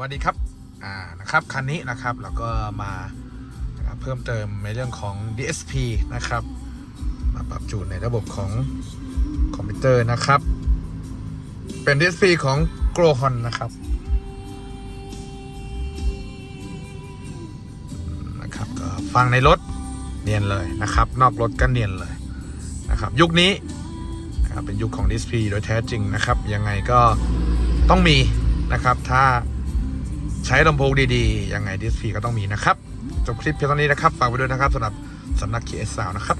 วัสดีครับอ่านะครับคันนี้นะครับแล้วก็มาเพิ่มเติมในเรื่องของ DSP นะครับ มาปรับจูนในระบบของคอมพิวเตอร์นะครับ เป็น DSP ของ g r o h o n นะครับนะครับก็ฟังในรถเนียนเลยนะครับ นอกรถก็เนียนเลยนะครับ ยุคนี้นะครับเป็นยุคของ DSP โดยแท้จริงนะครับ ยังไงก็ต้องมีนะครับถ้า ใช้ลำโพงดีๆ ยังไงดิสพีก็ต้องมีนะครับ จบคลิปเพียงเท่านี้นะครับ ฝากไว้ด้วยนะครับสำหรับสำนัก KS สาวนะครับ